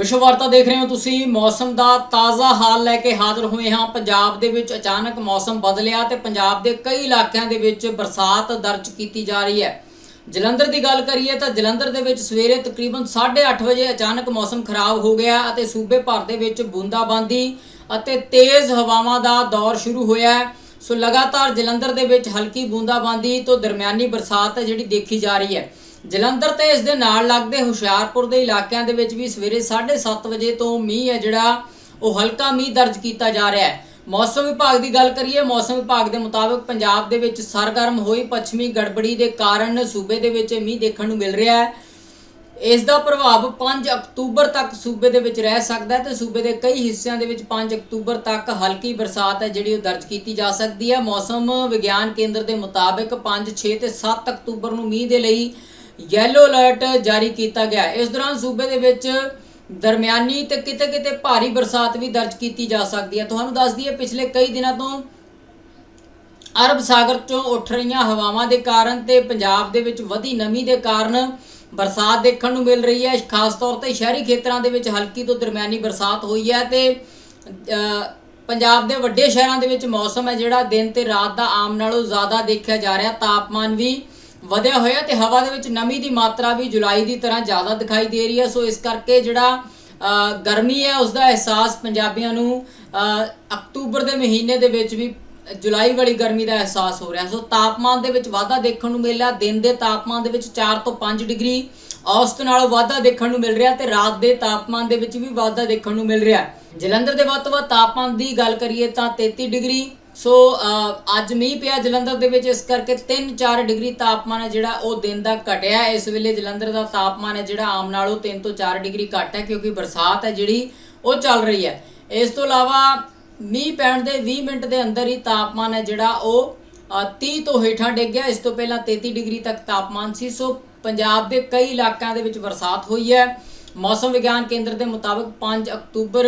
ਵਿਸ਼ਵ ਵਾਰਤਾ ਦੇਖ ਰਹੇ ਹੋ ਤੁਸੀਂ, ਮੌਸਮ ਦਾ ਤਾਜ਼ਾ ਹਾਲ ਲੈ ਕੇ ਹਾਜ਼ਰ ਹੋਏ ਹਾਂ। ਪੰਜਾਬ ਦੇ ਵਿੱਚ ਅਚਾਨਕ ਮੌਸਮ ਬਦਲਿਆ ਤੇ ਪੰਜਾਬ ਦੇ ਕਈ ਇਲਾਕਿਆਂ ਦੇ ਵਿੱਚ ਬਰਸਾਤ ਦਰਜ ਕੀਤੀ ਜਾ ਰਹੀ ਹੈ। ਜਲੰਧਰ ਦੀ ਗੱਲ ਕਰੀਏ ਤਾਂ ਜਲੰਧਰ ਦੇ ਵਿੱਚ ਸਵੇਰੇ ਤਕਰੀਬਨ 8:30 ਵਜੇ ਅਚਾਨਕ ਮੌਸਮ ਖਰਾਬ ਹੋ ਗਿਆ ਅਤੇ ਸੂਬੇ ਭਰ ਦੇ ਵਿੱਚ ਬੂੰਦਾਬਾਂਦੀ ਅਤੇ ਤੇਜ਼ ਹਵਾਵਾਂ ਦਾ ਦੌਰ ਸ਼ੁਰੂ ਹੋਇਆ ਹੈ। ਸੋ ਲਗਾਤਾਰ ਜਲੰਧਰ ਦੇ ਵਿੱਚ ਹਲਕੀ ਬੂੰਦਾਬਾਂਦੀ ਤੋਂ ਦਰਮਿਆਨੀ ਬਰਸਾਤ ਜਿਹੜੀ ਦੇਖੀ ਜਾ ਰਹੀ ਹੈ। ਜਲੰਧਰ ਤੇ ਇਸ ਦੇ ਨਾਲ ਲੱਗਦੇ ਹੁਸ਼ਿਆਰਪੁਰ ਦੇ ਇਲਾਕਿਆਂ ਦੇ ਵਿੱਚ ਵੀ ਸਵੇਰੇ 7:30 ਵਜੇ ਤੋਂ ਮੀਂਹ ਹੈ ਜਿਹੜਾ, ਉਹ ਹਲਕਾ ਮੀਂਹ ਦਰਜ ਕੀਤਾ ਜਾ ਰਿਹਾ ਹੈ। ਮੌਸਮ ਵਿਭਾਗ ਦੀ ਗੱਲ ਕਰੀਏ, ਮੌਸਮ ਵਿਭਾਗ ਦੇ ਮੁਤਾਬਕ ਪੰਜਾਬ ਦੇ ਵਿੱਚ ਸਰਗਰਮ ਹੋਈ ਪੱਛਮੀ ਗੜਬੜੀ ਦੇ ਕਾਰਨ ਸੂਬੇ ਦੇ ਵਿੱਚ ਮੀਂਹ ਦੇਖਣ ਨੂੰ ਮਿਲ ਰਿਹਾ ਹੈ। ਇਸ ਦਾ ਪ੍ਰਭਾਵ 5 ਅਕਤੂਬਰ ਤੱਕ ਸੂਬੇ ਦੇ ਵਿੱਚ ਰਹਿ ਸਕਦਾ ਹੈ ਤੇ ਸੂਬੇ ਦੇ ਕਈ ਹਿੱਸਿਆਂ ਦੇ ਵਿੱਚ 5 ਅਕਤੂਬਰ ਤੱਕ ਹਲਕੀ ਬਰਸਾਤ ਹੈ ਜਿਹੜੀ ਉਹ ਦਰਜ ਕੀਤੀ ਜਾ ਸਕਦੀ ਹੈ। ਮੌਸਮ ਵਿਗਿਆਨ ਕੇਂਦਰ ਦੇ ਮੁਤਾਬਕ 5 6 ਤੇ 7 ਅਕਤੂਬਰ ਨੂੰ ਮੀਂਹ ਦੇ ਲਈ ਯੈਲੋ ਅਲਰਟ ਜਾਰੀ ਕੀਤਾ ਗਿਆ ਇਸ ਦੌਰਾਨ ਸੂਬੇ ਦੇ ਵਿੱਚ ਦਰਮਿਆਨੀ ਤੇ ਕਿਤੇ-ਕਿਤੇ ਭਾਰੀ ਬਰਸਾਤ ਵੀ ਦਰਜ ਕੀਤੀ ਜਾ ਸਕਦੀ ਹੈ। ਤੁਹਾਨੂੰ ਦੱਸ ਦਈਏ, ਪਿਛਲੇ ਕਈ ਦਿਨਾਂ ਤੋਂ ਅਰਬ ਸਾਗਰ ਚੋਂ ਉੱਠ ਰਹੀਆਂ ਹਵਾਵਾਂ ਦੇ ਕਾਰਨ ਤੇ ਪੰਜਾਬ ਦੇ ਵਿੱਚ ਵਧੀ ਨਮੀ ਦੇ ਕਾਰਨ ਬਰਸਾਤ ਦੇਖਣ ਨੂੰ ਮਿਲ ਰਹੀ ਹੈ। ਖਾਸ ਤੌਰ ਤੇ ਸ਼ਹਿਰੀ ਖੇਤਰਾਂ ਦੇ ਵਿੱਚ ਹਲਕੀ ਤੋਂ ਦਰਮਿਆਨੀ ਬਰਸਾਤ ਹੋਈ ਹੈ ਤੇ ਪੰਜਾਬ ਦੇ ਵੱਡੇ ਸ਼ਹਿਰਾਂ ਦੇ ਵਿੱਚ ਮੌਸਮ ਹੈ ਜਿਹੜਾ ਦਿਨ ਤੇ ਰਾਤ ਦਾ ਆਮ ਨਾਲੋਂ ਜ਼ਿਆਦਾ ਦੇਖਿਆ ਜਾ ਰਿਹਾ। ਤਾਪਮਾਨ ਵੀ ਵਧਿਆ ਹੋਇਆ ਤੇ ਹਵਾ ਦੇ ਵਿੱਚ ਨਮੀ ਦੀ ਮਾਤਰਾ ਵੀ ਜੁਲਾਈ ਦੀ ਤਰ੍ਹਾਂ ਜ਼ਿਆਦਾ ਦਿਖਾਈ ਦੇ ਰਹੀ ਹੈ। ਸੋ ਇਸ ਕਰਕੇ ਜਿਹੜਾ ਗਰਮੀ ਹੈ ਉਸ ਦਾ ਅਹਿਸਾਸ ਪੰਜਾਬੀਆਂ ਨੂੰ ਅਕਤੂਬਰ ਦੇ ਮਹੀਨੇ ਦੇ ਵਿੱਚ ਵੀ, ਜੁਲਾਈ ਵਾਲੀ ਗਰਮੀ ਦਾ ਅਹਿਸਾਸ ਹੋ ਰਿਹਾ। ਸੋ ਤਾਪਮਾਨ ਦੇ ਵਿੱਚ ਵਾਧਾ ਦੇਖਣ ਨੂੰ ਮਿਲਿਆ ਦਿਨ ਦੇ ਤਾਪਮਾਨ ਦੇ ਵਿੱਚ 4 ਤੋਂ 5 ਡਿਗਰੀ, ਔਸਤ ਨਾਲੋਂ ਵਾਧਾ ਦੇਖਣ ਨੂੰ ਮਿਲ ਰਿਹਾ ਤੇ ਰਾਤ ਦੇ ਤਾਪਮਾਨ ਦੇ ਵਿੱਚ ਵੀ ਵਾਧਾ ਦੇਖਣ ਨੂੰ ਮਿਲ ਰਿਹਾ ਜਲੰਧਰ ਦੇ ਵੱਧ ਤੋਂ ਵੱਧ ਤਾਪਮਾਨ ਦੀ ਗੱਲ ਕਰੀਏ ਤਾਂ 33 ਡਿਗਰੀ ਸੋ ਅੱਜ ਮੀਂਹ ਪਿਆ ਜਲੰਧਰ ਦੇ ਵਿੱਚ ਇਸ ਕਰਕੇ 3-4 ਡਿਗਰੀ ਤਾਪਮਾਨ ਹੈ ਜਿਹੜਾ ਉਹ ਦਿਨ ਦਾ ਘਟਿਆ ਇਸ ਵੇਲੇ ਜਲੰਧਰ ਦਾ ਤਾਪਮਾਨ ਹੈ ਜਿਹੜਾ ਆਮ ਨਾਲੋਂ 3 ਤੋਂ 4 ਡਿਗਰੀ ਘੱਟ ਹੈ ਕਿਉਂਕਿ ਬਰਸਾਤ ਹੈ ਜਿਹੜੀ ਉਹ ਚੱਲ ਰਹੀ ਹੈ। ਇਸ ਤੋਂ ਇਲਾਵਾ ਮੀਂਹ ਪੈਣ ਦੇ 20 ਮਿੰਟ ਦੇ ਅੰਦਰ ਹੀ ਤਾਪਮਾਨ ਹੈ ਜਿਹੜਾ ਉਹ ਅ, 30 ਤੋਂ ਹੇਠਾਂ ਡਿੱਗ ਗਿਆ। ਇਸ ਤੋਂ ਪਹਿਲਾਂ 33 ਡਿਗਰੀ ਤੱਕ ਤਾਪਮਾਨ ਸੀ। ਸੋ ਪੰਜਾਬ ਦੇ ਕਈ ਇਲਾਕਿਆਂ ਦੇ ਵਿੱਚ ਬਰਸਾਤ ਹੋਈ ਹੈ। ਮੌਸਮ ਵਿਗਿਆਨ ਕੇਂਦਰ ਦੇ ਮੁਤਾਬਕ 5 ਅਕਤੂਬਰ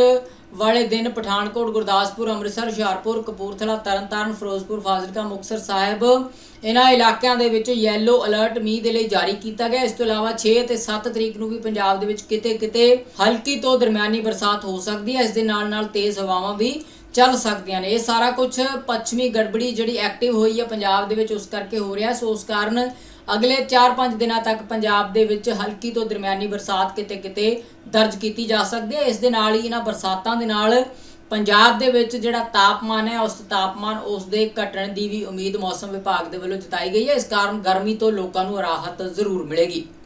ਵਾਲੇ ਦਿਨ ਪਠਾਨਕੋਟ, ਗੁਰਦਾਸਪੁਰ, ਅੰਮ੍ਰਿਤਸਰ, ਹੁਸ਼ਿਆਰਪੁਰ, ਕਪੂਰਥਲਾ, ਤਰਨਤਾਰਨ, ਫਿਰੋਜ਼ਪੁਰ, ਫਾਜ਼ਿਲਕਾ, ਮੁਕਤਸਰ ਸਾਹਿਬ ਇਹਨਾਂ ਇਲਾਕਿਆਂ ਦੇ ਵਿੱਚ ਯੈਲੋ ਅਲਰਟ ਮੀਂਹ ਦੇ ਲਈ ਜਾਰੀ ਕੀਤਾ ਗਿਆ। ਇਸ ਤੋਂ ਇਲਾਵਾ 6 ਅਤੇ 7 ਤਰੀਕ ਨੂੰ ਵੀ ਪੰਜਾਬ ਦੇ ਵਿੱਚ ਕਿਤੇ-ਕਿਤੇ ਹਲਕੀ ਤੋਂ ਦਰਮਿਆਨੀ ਬਰਸਾਤ ਹੋ ਸਕਦੀ ਹੈ। ਇਸ ਦੇ ਨਾਲ-ਨਾਲ ਤੇਜ਼ ਹਵਾਵਾਂ ਵੀ ਚੱਲ ਸਕਦੀਆਂ ਨੇ। ਇਹ ਸਾਰਾ ਕੁਝ ਪੱਛਮੀ ਗੜਬੜੀ ਜਿਹੜੀ ਐਕਟਿਵ ਹੋਈ ਹੈ ਪੰਜਾਬ ਦੇ ਵਿੱਚ ਉਸ ਕਰਕੇ ਹੋ ਰਿਹਾ। ਸੋ ਉਸ ਕਾਰਨ ਅਗਲੇ 4-5 ਦਿਨਾਂ ਤੱਕ ਪੰਜਾਬ ਦੇ ਵਿੱਚ ਹਲਕੀ ਤੋਂ ਦਰਮਿਆਨੀ ਬਰਸਾਤ ਕਿਤੇ-ਕਿਤੇ ਦਰਜ ਕੀਤੀ ਜਾ ਸਕਦੀ ਹੈ। ਇਸ ਦੇ ਨਾਲ ਹੀ ਇਹਨਾਂ ਬਰਸਾਤਾਂ ਦੇ ਨਾਲ ਪੰਜਾਬ ਦੇ ਵਿੱਚ ਜਿਹੜਾ ਤਾਪਮਾਨ ਹੈ, ਉਸ ਤਾਪਮਾਨ ਉਸ ਦੇ ਘਟਣ ਦੀ ਵੀ ਉਮੀਦ ਮੌਸਮ ਵਿਭਾਗ ਦੇ ਵੱਲੋਂ ਜਤਾਈ ਗਈ ਹੈ। ਇਸ ਕਾਰਨ ਗਰਮੀ ਤੋਂ ਲੋਕਾਂ ਨੂੰ ਰਾਹਤ ਜ਼ਰੂਰ ਮਿਲੇਗੀ।